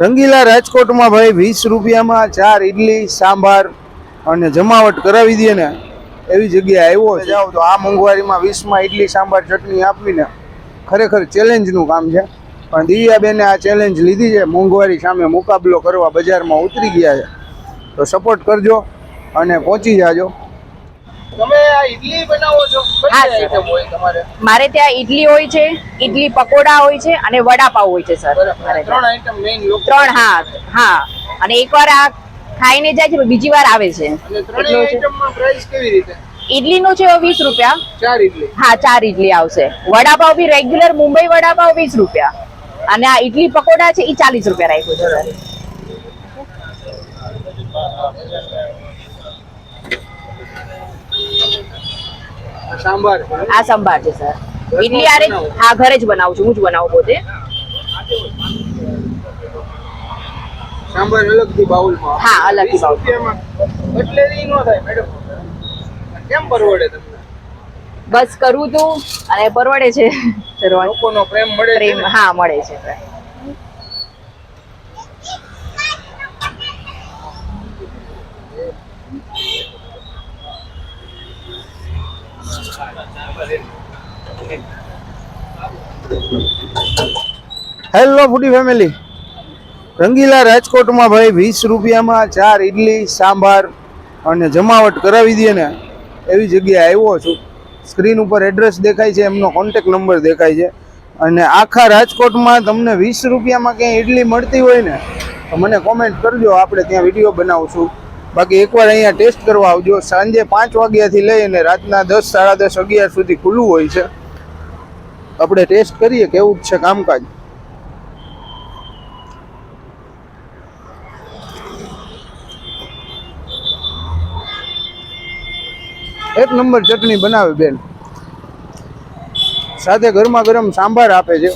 રંગીલા રાજકોટમાં ભાઈ વીસ રૂપિયામાં ચાર ઇડલી સાંભાર અને જમાવટ કરાવી દે ને, એવી જગ્યાએ આવ્યો જાઓ તો આ મોંઘવારીમાં વીસમાં ઇડલી સાંભાર, ચટણી આપવીને ખરેખર ચેલેન્જનું કામ છે. પણ દિવ્યાબેને આ ચેલેન્જ લીધી છે. મોંઘવારી સામે મુકાબલો કરવા બજારમાં ઉતરી ગયા છે. તો સપોર્ટ કરજો અને પહોંચી જાજો. ઇડલી બનાવો છો. તમારે? મારે ત્યાં ઈડલી હોય છે ઈડલી પકોડા હોય છે અને વડાપાવ હોય છે સર ત્રણ આઈટમ મેઇન ત્રણ હા હા. અને એકવાર આ ખાઈને જાય છે બીજી વાર આવે છે. પ્રાઇસ કેવી રીતે? ઈડલીનું છે વીસ રૂપિયા. ચાર ઇડલી હા ચાર ઈડલી આવશે. વડાપાવ બી રેગ્યુલર મુંબઈ વડાપાવ વીસ રૂપિયા. અને આ ઈડલી પકોડા છે એ ચાલીસ રૂપિયા રાખ્યું છે સાંભાર. આ સાંભાર છે સર. ઇડલી આરે હા ઘરે જ બનાવું છું હું જ બનાવું પોતે. સાંભાર અલગથી બાઉલમાં. હા, અલગથી બાઉલ. એટલે ઈ નો થાય મેડમ. કેમ પરવડે તમને? બસ કરવું તું અને પરવડે છે. લોકોનો પ્રેમ મળે છે પ્રેમ હા મળે છે sir. Hello foodie family Rangila રાજકોટમાં ભાઈ વીસ રૂપિયામાં ચાર ઇડલી સાંભાર અને જમાવટ કરાવી દઈએ ને, એવી જગ્યાએ આવ્યો છું. સ્ક્રીન ઉપર એડ્રેસ દેખાય છે, એમનો કોન્ટેક નંબર દેખાય છે. અને આખા રાજકોટમાં તમને વીસ રૂપિયામાં ક્યાંય ઇડલી મળતી હોય ને, તો મને કોમેન્ટ કરજો, આપણે ત્યાં વીડિયો બનાવશું. બાકી એકવાર અહીંયા ટેસ્ટ કરવા આવજો. સાંજે પાંચ વાગ્યાથી લઈને રાતના દસ, સાડા દસ, અગિયાર સુધી ખુલ્લું હોય છે. આપણે ટેસ્ટ કરીએ કેવું છે કામકાજ. એક નંબર ચટણી બનાવે બેન. સાથે ગરમા ગરમ સાંભાર આપે છે.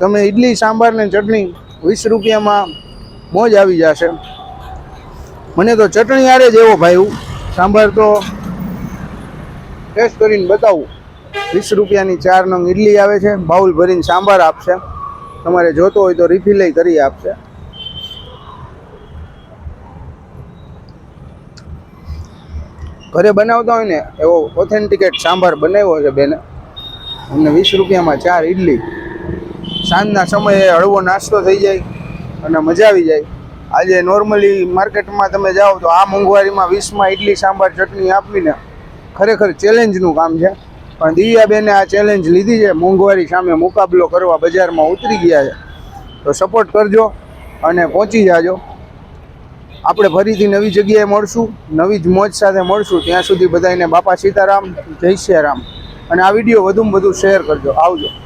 તમે ઇડલી સાંભાર ને ચટણી વીસ રૂપિયામાં મોજ આવી જશે. મને તો ચટણી આરે એવો ભાઈ સાંભાર તો ટેસ્ટ કરીને બતાવું. વીસ રૂપિયાની ચાર નંગ ઇડલી આવે છે, બાઉલ ભરીને સાંભાર આપશે. તમારે જોતો હોય તો રિફિલ કરી આપશે. ઘરે બનાવતા હોય ને, એવો ઓથેન્ટિકેટ સાંભાર બનાવ્યો છે બેને. અમને વીસ રૂપિયામાં ચાર ઇડલી સાંજના સમયે હળવો નાસ્તો થઈ જાય અને મજા આવી જાય. આજે નોર્મલી માર્કેટમાં તમે જાઓ તો આ મોંઘવારીમાં વીસમાં ઇડલી સાંભાર, ચટણી આપવીને ખરેખર ચેલેન્જનું કામ છે. પણ દિવ્યાબેને આ ચેલેન્જ લીધી છે. મોંઘવારી સામે મુકાબલો કરવા બજારમાં ઉતરી ગયા છે. તો સપોર્ટ કરજો અને પહોંચી જાજો. આપણે ફરીથી નવી જગ્યાએ મળશું. નવી જ મોજ સાથે મળશું. ત્યાં સુધી બધાને બાપા સીતારામ, જય શ્રી રામ. અને આ વીડિયો વધુમાં વધુ શેર કરજો. આવજો.